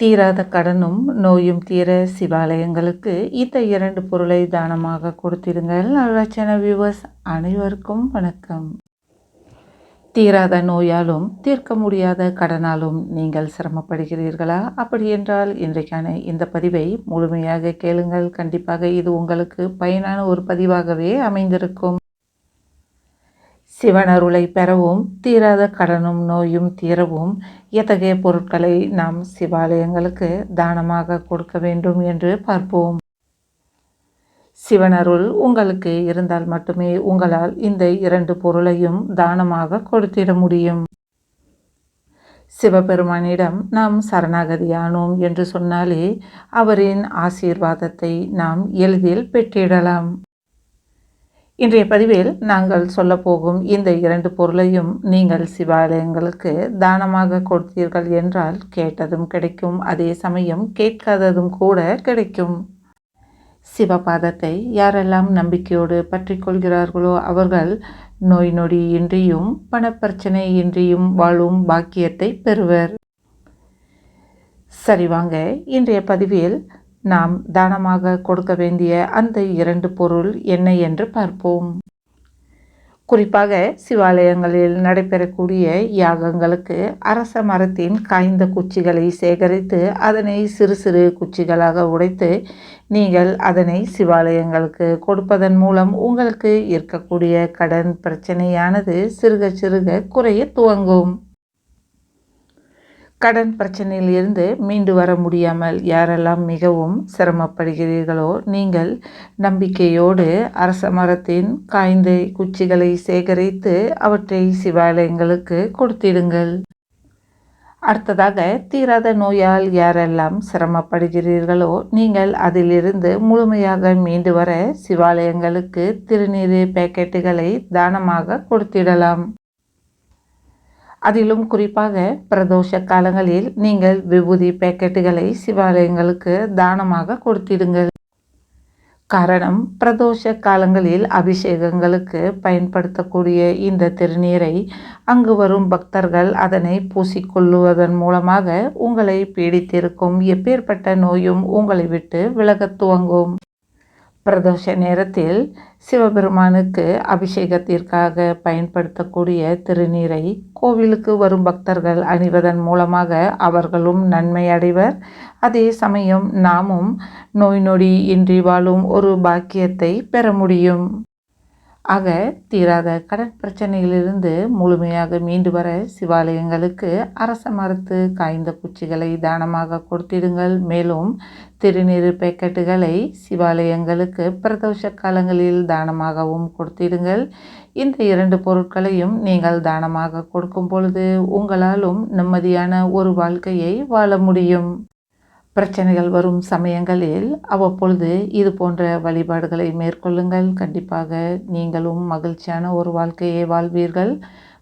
தீராத கடனும் நோயும் தீர சிவாலயங்களுக்கு இந்த இரண்டு பொருளை தானமாக கொடுத்திருங்கள். நல்லாச்சன வியூவர்ஸ் அனைவருக்கும் வணக்கம். தீராத நோயாலும் தீர்க்க முடியாத கடனாலும் நீங்கள் சிரமப்படுகிறீர்களா? அப்படி என்றால் இன்றைக்கான இந்த பதிவை முழுமையாக கேளுங்கள். கண்டிப்பாக இது உங்களுக்கு பயனான ஒரு பதிவாகவே அமைந்திருக்கும். சிவனருளை பெறவும் தீராத கடனும் நோயும் தீரவும் எத்தகைய பொருட்களை நாம் சிவாலயங்களுக்கு தானமாக கொடுக்க வேண்டும் என்று பார்ப்போம். சிவனருள் உங்களுக்கு இருந்தால் மட்டுமே உங்களால் இந்த இரண்டு பொருளையும் தானமாக கொடுத்திட முடியும். சிவபெருமானிடம் நாம் சரணாகதியானோம் என்று சொன்னாலே அவரின் ஆசீர்வாதத்தை நாம் எளிதில் பெற்றிடலாம். இன்றைய பதிவில் நாங்கள் சொல்லப்போகும் இந்த இரண்டு பொருளையும் நீங்கள் சிவாலயங்களுக்கு தானமாக கொடுத்தீர்கள் என்றால் கேட்டதும் கிடைக்கும் அதே சமயம் கேட்காததும் கூட கிடைக்கும். சிவபாதத்தை யாரெல்லாம் நம்பிக்கையோடு பற்றி கொள்கிறார்களோ அவர்கள் நோய் நொடியின்றியும் பணப்பிரச்சனையின்றியும் வாழும் பாக்கியத்தை பெறுவர். சரி வாங்க இன்றைய பதிவில் நாம் தானமாக கொடுக்க வேண்டிய அந்த இரண்டு பொருள் என்ன என்று பார்ப்போம். குறிப்பாக சிவாலயங்களில் நடைபெறக்கூடிய யாகங்களுக்கு அரச மரத்தின் காய்ந்த குச்சிகளை சேகரித்து அதனை சிறு சிறு குச்சிகளாக உடைத்து நீங்கள் அதனை சிவாலயங்களுக்கு கொடுப்பதன் மூலம் உங்களுக்கு இருக்கக்கூடிய கடன் பிரச்சனையானது சிறுக சிறுக குறைய துவங்கும். கடன் பிரச்சனையில் இருந்து மீண்டு வர முடியாமல் யாரெல்லாம் மிகவும் சிரமப்படுகிறீர்களோ நீங்கள் நம்பிக்கையோடு அரச மரத்தின் காய்ந்த குச்சிகளை சேகரித்து அவற்றை சிவாலயங்களுக்கு கொடுத்திடுங்கள். அடுத்ததாக தீராத நோயால் யாரெல்லாம் சிரமப்படுகிறீர்களோ நீங்கள் அதிலிருந்து முழுமையாக மீண்டு வர சிவாலயங்களுக்கு திருநீர் பேக்கெட்டுகளை தானமாக கொடுத்திடலாம். அதிலும் குறிப்பாக பிரதோஷ காலங்களில் நீங்கள் விபூதி பேக்கெட்டுகளை சிவாலயங்களுக்கு தானமாக கொடுத்திடுங்கள். காரணம் பிரதோஷ காலங்களில் அபிஷேகங்களுக்கு பயன்படுத்தக்கூடிய இந்த திருநீரை அங்கு வரும் பக்தர்கள் அதனை பூசிக்கொள்ளுவதன் மூலமாக உங்களை பீடித்திருக்கும் எப்பேற்பட்ட நோயும் உங்களை விட்டு விலகத் துவங்கும். பிரதோஷ நேரத்தில் சிவபெருமானுக்கு அபிஷேகத்திற்காக பயன்படுத்தக்கூடிய திருநீரை கோவிலுக்கு வரும் பக்தர்கள் அணிவதன் மூலமாக அவர்களும் நன்மை அடைவர். அதே சமயம் நாமும் நோய் நொடி இன்றி வாழும் ஒரு பாக்கியத்தை பெற முடியும். ஆக தீராத கடன் பிரச்சனையிலிருந்து முழுமையாக மீண்டு வர சிவாலயங்களுக்கு அரச மரத்து காய்ந்த குச்சிகளை தானமாக கொடுத்திடுங்கள். மேலும் திருநீர் பேக்கெட்டுகளை சிவாலயங்களுக்கு பிரதோஷ காலங்களில் தானமாகவும் கொடுத்திடுங்கள். இந்த இரண்டு பொருட்களையும் நீங்கள் தானமாக கொடுக்கும் பொழுது உங்களாலும் நிம்மதியான ஒரு வாழ்க்கையை வாழ முடியும். பிரச்சனைகள் வரும் சமயங்களில் அவ்வப்பொழுது இது போன்ற வழிபாடுகளை மேற்கொள்ளுங்கள். கண்டிப்பாக நீங்களும் மகிழ்ச்சியான ஒரு வாழ்க்கையை வாழ்வீர்கள்.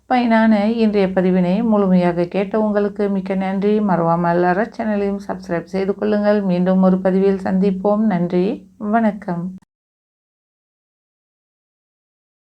பயனான இன்றைய பதிவினை முழுமையாக கேட்ட உங்களுக்கு மிக்க நன்றி. மறவாமல் அற சேனலையும் சப்ஸ்கிரைப் செய்து கொள்ளுங்கள். மீண்டும் ஒரு பதிவில் சந்திப்போம். நன்றி. வணக்கம்.